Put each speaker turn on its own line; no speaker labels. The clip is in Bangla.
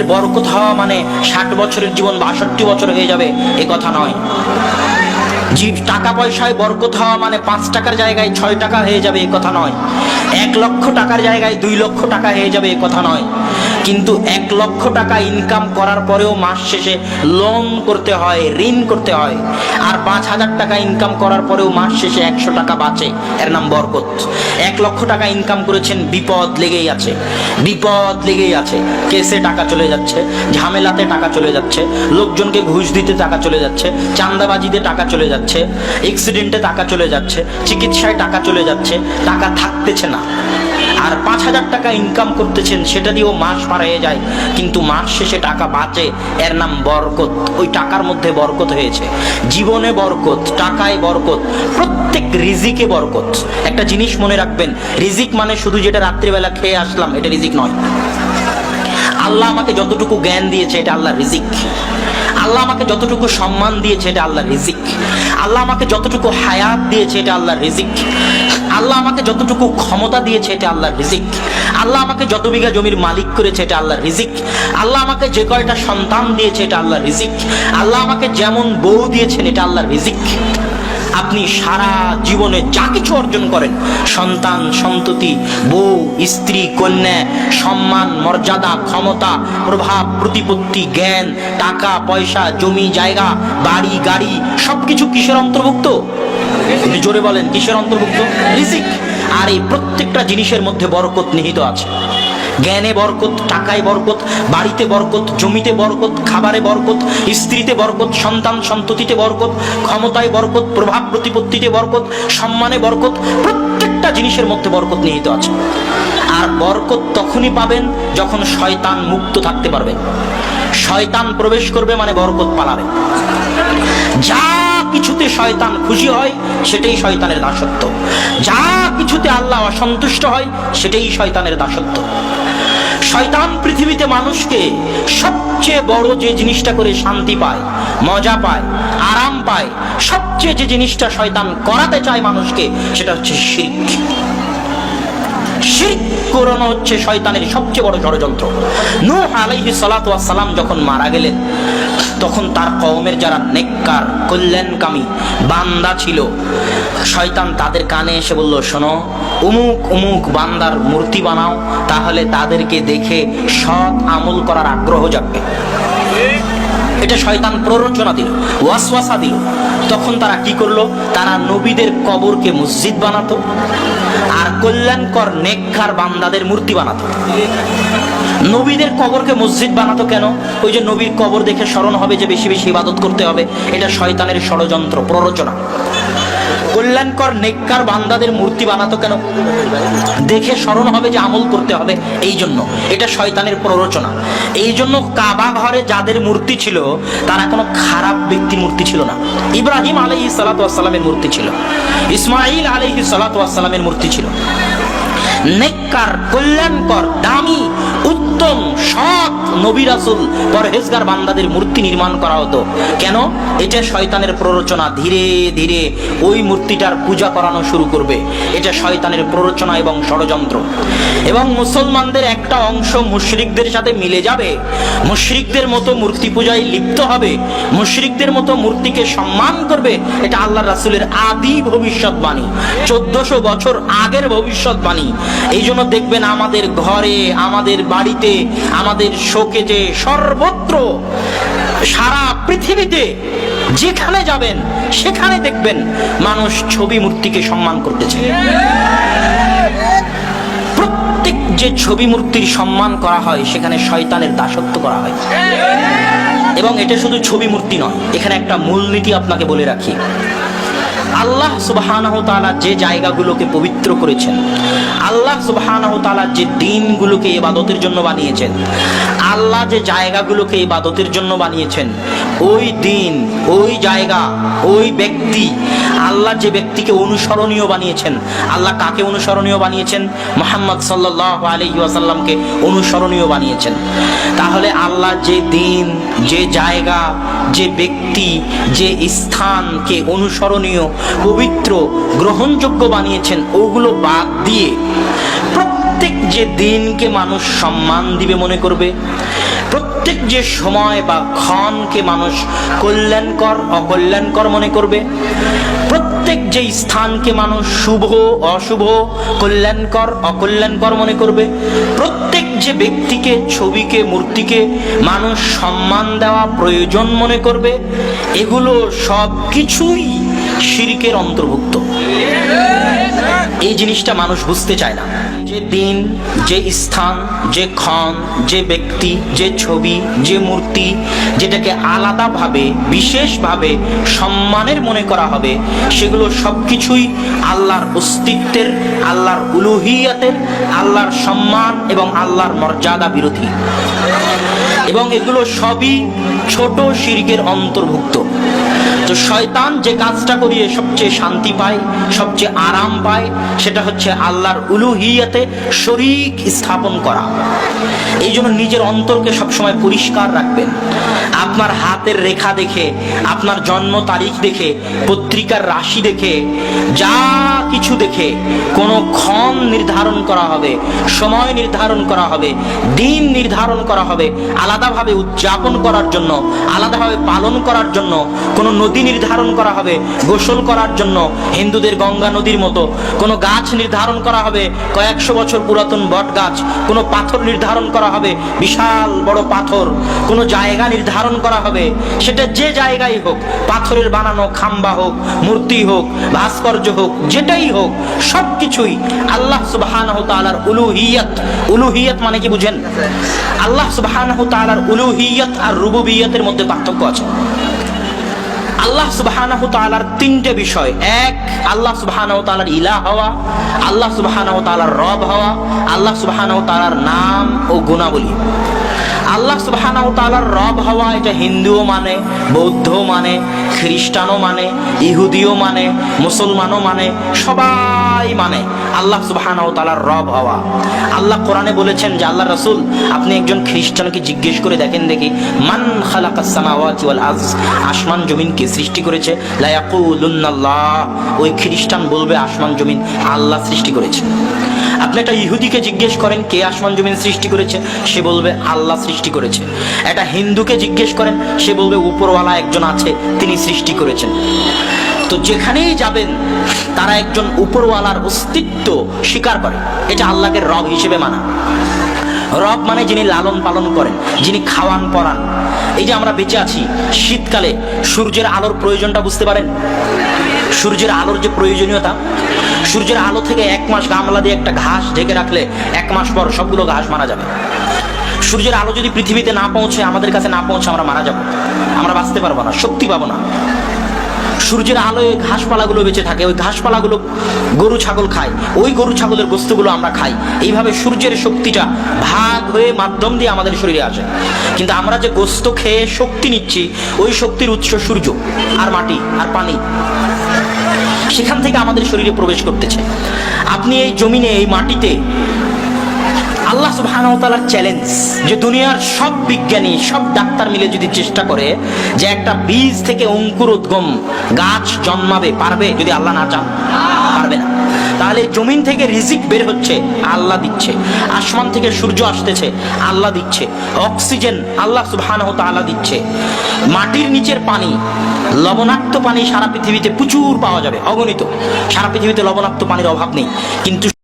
জীবনের বরকত হওয়া মানে ষাট বছরের জীবন বাষট্টি বছর হয়ে যাবে এ কথা নয়। টাকা পয়সায় বরকত হওয়া মানে পাঁচ টাকার জায়গায় ছয় টাকা হয়ে যাবে, এ কথা নয়। এক লক্ষ টাকার জায়গায় দুই লক্ষ টাকা হয়ে যাবে, এ কথা নয়। কিন্তু এক লক্ষ টাকা ইনকাম করার পরেও মাস শেষে লোন করতে হয়, ঋণ করতে হয়। আর পাঁচ হাজার টাকা ইনকাম করার পরেও মাস শেষে একশো টাকা বাঁচে, এর নাম বরকত। এক লক্ষ টাকা ইনকাম করেছেন, বিপদ লেগেই আছে। বিপদ লেগেই আছে। কেসে টাকা চলে যাচ্ছে, ঝামেলাতে টাকা চলে যাচ্ছে, লোকজনকে ঘুষ দিতে টাকা চলে যাচ্ছে চান্দাবাজিতে টাকা চলে যাচ্ছে। অ্যাক্সিডেন্টে টাকা চলে যাচ্ছে, চিকিৎসায় টাকা চলে যাচ্ছে, টাকা থাকতেছে না। আর পাঁচ হাজার টাকা ইনকাম করতেছেন, সেটা দিয়েও মাস পার হয়ে যায়। কিন্তু মাস শেষে টাকা বাঁচে, এর নাম বরকত। ওই টাকার মধ্যে বরকত হয়েছে। জীবনে বরকত, টাকায় বরকত, প্রত্যেক রিজিকে বরকত। একটা জিনিস মনে রাখবেন, রিজিক মানে শুধু যেটা রাত্রিবেলা খেয়ে আসলাম, এটা রিজিক নয়। আল্লাহ আমাকে যতটুকু জ্ঞান দিয়েছে, এটা আল্লাহ রিজিক। আল্লাহ আমাকে যতটুকু সম্মান দিয়েছে, এটা আল্লাহ রিজিক। আল্লাহ আমাকে যতটুকু হায়াত দিয়েছে, এটা আল্লাহ রিজিক। আল্লাহ আমাকে যতটুকু ক্ষমতা দিয়েছে, এটা আল্লাহ রিজিক। আল্লাহ আমাকে যত বিঘা জমির মালিক করেছে, এটা আল্লাহ রিজিক। আল্লাহ আমাকে যে কয়টা সন্তান দিয়েছে, এটা আল্লাহ রিজিক। আল্লাহ আমাকে যেমন বউ দিয়েছেন, এটা আল্লাহ রিজিক। আপনি সারা জীবনে যা কিছু অর্জন করেন, সন্তান, সন্ততি, বউ, স্ত্রী, কন্যা, সম্মান, মর্যাদা, ক্ষমতা, প্রভাব, প্রতিপত্তি, জ্ঞান, টাকা, পয়সা, জমি, জায়গা, বাড়ি, গাড়ি, সবকিছু কিসের অন্তর্ভুক্ত? জোরে বলেন, কিসের অন্তর্ভুক্ত? রিজিক আর এই প্রত্যেকটা জিনিসের মধ্যে বরকত নিহিত আছে। জ্ঞানে বরকত, টাকায় বরকত, বাড়িতে বরকত, জমিতে বরকত, খাবারে বরকত, স্ত্রীতে বরকত, সন্তান সন্ততিতে বরকত, ক্ষমতায় বরকত, প্রভাব প্রতিপত্তিতে বরকত, সম্মানে বরকত, প্রত্যেকটা জিনিসের মধ্যে বরকত নিহিত আছে। আর বরকত তখনই পাবেন যখন শয়তান মুক্ত থাকতে পারবেন শয়তান প্রবেশ করবে মানে বরকত পালাবে। যা কিছুতে শয়তান খুশি হয়, সেটাই শয়তানের দাসত্ব। যা কিছুতে আল্লাহ অসন্তুষ্ট হয়, সেটাই শয়তানের দাসত্ব। শয়তান পৃথিবীতে মানুষকে সবচেয়ে বড় যে জিনিসটা করে শান্তি পায়, মজা পায়, আরাম পায়, সবচেয়ে যে জিনিসটা শয়তান করাতে চায় মানুষকে, সেটা হচ্ছে শিরক। শিরক করানো হচ্ছে শয়তানের সবচেয়ে বড় ষড়যন্ত্র। নূহ আলাইহি সালাম যখন মারা গেলেন, তখন তার কওমের যারা নেককার, কল্যাণকামী বান্দা ছিল, শয়তান তাদের কানে এসে বলল, শোনো, উমুক উমুক বান্দার মূর্তি বানাও, তাহলে তাদেরকে দেখে সৎ আমল করার আগ্রহ জাগবে। এটা শয়তান প্ররোচনা দিল, ওয়াসওয়াসা দিল। তখন তারা কি করল? তারা নবীদের কবরকে মসজিদ বানাতো। আর কল্যাণকর নেকর বান্দাদের মূর্তি বানাতো। নবীদের কবরকে মসজিদ বানাতো কেন? ওই যে নবীর কবর দেখে স্মরণ হবে যে বেশি বেশি ইবাদত করতে হবে। এটা শয়তানের ষড়যন্ত্র, প্ররোচনা। কল্যাণকর নেককার বান্দাদের মূর্তি বানাতো কেন? দেখে স্মরণ হবে যে আমল করতে হবে, এই জন্য। এটা শয়তানের প্ররোচনা। এই জন্য কাবা ঘরে যাদের মূর্তি ছিল, তারা কোনো খারাপ ব্যক্তি মূর্তি ছিল না। ইব্রাহিম আলহি সালাতামের মূর্তি ছিল। ইসমাইল আলহি সালাতামের মূর্তি ছিল। নেককার কল্যাণকর, দামি, উত্তম, সৎ নবী রাসুল পরহেজগার বান্দাদের মূর্তি নির্মাণ করা হতো। কেন? এটা শয়তানের প্ররোচনা। ধীরে ধীরে ওই মূর্তিটার পূজা করানো শুরু করবে। এটা শয়তানের প্ররোচনা এবং ষড়যন্ত্র। এবং মুসলমানদের একটা অংশ মুশরিকদের সাথে মিলে যাবে। মুশরিকদের মতো মূর্তি পূজায় লিপ্ত হবে। মুশরিকদের মতো মূর্তিকে সম্মান করবে। এটা আল্লাহ রাসুলের আদি ভবিষ্যৎবাণী। চোদ্দশো বছর আগের ভবিষ্যৎবাণী। এই জন্য দেখবেন আমাদের ঘরে, আমাদের বাড়িতে, আমাদের শোকেজে সর্বত্র সারা পৃথিবীতে যেখানে যাবেন, সেখানে দেখবেন মানুষ ছবি মূর্তিকে সম্মান করতেছে। প্রত্যেক যে ছবি মূর্তির সম্মান করা হয়, সেখানে শয়তানের দাসত্ব করা হয়। এবং এটা শুধু ছবি মূর্তি নয়, এখানে একটা মূলনীতি আপনাকে বলে রাখি। আল্লাহ তাআলা যে জায়গাগুলোকে পবিত্র করেছেন, আল্লাহ তাআলা যে দিনগুলোকে ইবাদতের জন্য বানিয়েছেন, আল্লাহ যে জায়গাগুলোকে ইবাদতের জন্য বানিয়েছেন, ওই দিন, ওই জায়গা, ওই ব্যক্তি আল্লাহ যে ব্যক্তিকে অনুসরণীয় বানিয়েছেন, আল্লাহ কাকে অনুসরণীয় বানিয়েছেন? মোহাম্মদ সাল্লাহ আলহি অনুসরণীয় বানিয়েছেন। তাহলে আল্লাহ যে দিন, যে জায়গা, যে ব্যক্তি, যে স্থানকে অনুসরণীয় পবিত্র, গ্রহণযোগ্য বানিয়েছেন, ওগুলো বাদ দিয়ে প্রত্যেক যে দিনকে মানুষ সম্মান দিবে মনে করবে, প্রত্যেক যে সময় বা ক্ষণকে মানুষ কল্যাণকর, অকল্যাণকর মনে করবে, প্রত্যেক যে স্থানকে মানুষ শুভ, অশুভ, কল্যাণকর, অকল্যাণকর মনে করবে, প্রত্যেক যে ব্যক্তিকে, ছবিকে, মূর্তিকে মানুষ সম্মান দেওয়া প্রয়োজন মনে করবে, এগুলো সব কিছুই শিরিকের অন্তর্ভুক্ত। এই জিনিসটা মানুষ বুঝতে চায় না। দিন, যে স্থান, যে ক্ষণ, যে ব্যক্তি, যে ছবি, যে মূর্তি, যেটাকে আলাদাভাবে, বিশেষভাবে সম্মানের মনে করা হবে, সেগুলো সব কিছুই আল্লাহর অস্তিত্বের, আল্লাহর উলুহিয়াতের, আল্লাহর সম্মান এবং আল্লাহর মর্যাদা বিরোধী। এবং এগুলো সবই ছোট শিরকের অন্তর্ভুক্ত। তো শয়তান যে কাজটা করিয়ে সবচেয়ে শান্তি পায়, সবচেয়ে আরাম পায়, সেটা হচ্ছে আল্লাহর উলুহিয়াতে শরিক স্থাপন করা। এই জন্য নিজের অন্তরকে সবসময় পরিষ্কার রাখবেন। আপনার হাতের রেখা দেখে, আপনার জন্ম তারিখ দেখে, পত্রিকার রাশি দেখে, যা দেখে কোনো ক্ষণ নির্ধারণ করা হবে, সময় নির্ধারণ করা হবে, দিন নির্ধারণ করা হবে, আলাদাভাবে উদযাপন করার জন্য, আলাদাভাবে পালন করার জন্য, কোনো নদী নির্ধারণ করা হবে, গোসল করার জন্য, হিন্দুদের গঙ্গা নদীর মতো, কোনো গাছ নির্ধারণ করা হবে, কয়েকশো বছর পুরাতন বট গাছ, কোনো পাথর নির্ধারণ করা হবে, বিশাল বড় পাথর, কোনো জায়গা নির্ধারণ করা হবে, সেটা যে জায়গায় হোক, পাথরের বানানো খাম্বা হোক, মূর্তি হোক, ভাস্কর্য হোক, যেটাই হোক সব কিছুই আল্লাহ সুবহানাহ তাআলার উলুহিয়াত। উলুহিয়াত মানে কি বুঝেন? আল্লাহ সুবহানাহ তাআলার উলুহিয়াত আর রুবুবিয়াতের মধ্যে পার্থক্য আছে। আল্লাহ সুবহানাহু তাআলার তিনটে বিষয়। এক, আল্লাহ সুবহানাহু তাআলার ইলাহ হওয়া। আল্লাহ সুবহানাহু তাআলার রব হওয়া। আল্লাহ সুবহানাহু তাআলার নাম ও গুণাবলী। আল্লাহ সুবহানাহু তাআলার রব হওয়া এটা হিন্দুও মানে বৌদ্ধও মানে খ্রিস্টানও মানে ইহুদিও মানে মুসলমানও মানে সবাই মানে আল্লাহ সুবহানাহু তালার রব হওয়া। আল্লাহ কোরআনে বলেছেন যে আল্লাহ রসুল, আপনি একজন খ্রিস্টানকে জিজ্ঞেস করে দেখেন দেখি, মান খালাকাস সামাওয়াতি ওয়াল আরজ আসমান জমিন কে সৃষ্টি করেছে? লা ইয়াকুলুন্নাল্লাহ, ওই খ্রিস্টান বলবে আসমান জমিন আল্লাহ সৃষ্টি করেছে। আপনি একটা ইহুদিকে জিজ্ঞেস করেন, কে আসমান জমিন সৃষ্টি করেছে? সে বলবে, আল্লাহ সৃষ্টি করেছে। একটা হিন্দুকে জিজ্ঞেস করেন, সে বলবে, উপরওয়ালা একজন আছে, তিনি সৃষ্টি করেছেন। তো যেখানেই যাবেন, তারা একজন উপরওয়ালার অস্তিত্ব স্বীকার করে। এটা আল্লাহকে রব হিসেবে মানা। রব মানে যিনি লালন পালন করেন, যিনি খাওয়ান পরান। এই যে আমরা বেঁচে আছি, শীতকালে সূর্যের আলোর প্রয়োজনটা বুঝতে পারেন? সূর্যের আলোর যে প্রয়োজনীয়তা, সূর্যের আলো থেকে এক মাস গামলা দিয়ে একটা ঘাস ঢেকে রাখলে এক মাস পর সবগুলো ঘাস মারা যাবে। সূর্যের আলো যদি পৃথিবীতে না পৌঁছে, আমাদের কাছে না পৌঁছে আমরা মারা যাব। আমরা বাঁচতে পারব না, শক্তি পাবো না। সূর্যের আলোয় ঘাসপালাগুলো বেঁচে থাকে, ওই ঘাসপালাগুলো গরু ছাগল খায়, ওই গরু ছাগলের বস্তুগুলো আমরা খাই। এইভাবে সূর্যের শক্তিটা ভাগ হয়ে মাধ্যম দিয়ে আমাদের শরীরে আসে। কিন্তু আমরা যে গোস্ত খেয়ে শক্তি নিচ্ছি, ওই শক্তির উৎস সূর্য আর মাটি আর পানি। সেখান থেকে আমাদের শরীরে প্রবেশ করতেছে। আপনি এই জমিনে, এই মাটিতে আল্লাহ সুবহানাহু চ্যালেঞ্জ যে দুনিয়ার সব বিজ্ঞানী, সব ডাক্তার মিলে যদি চেষ্টা করে যে একটা বীজ থেকে অঙ্কুর উদ্গম গাছ জন্মাবে, পারবে যদি আল্লাহ না চান? পারবে না। তাহলে জমিন থেকে রিজিক বের হচ্ছে, আল্লাহ দিচ্ছে। আসমান থেকে সূর্য আসতেছে, আল্লাহ দিচ্ছে। অক্সিজেন আল্লাহ ওয়া তাআলা দিচ্ছে। মাটির নিচের পানি, লবণাক্ত পানি সারা পৃথিবীতে প্রচুর পাওয়া যাবে, অগণিত। সারা পৃথিবীতে লবণাক্ত পানির অভাব নেই। কিন্তু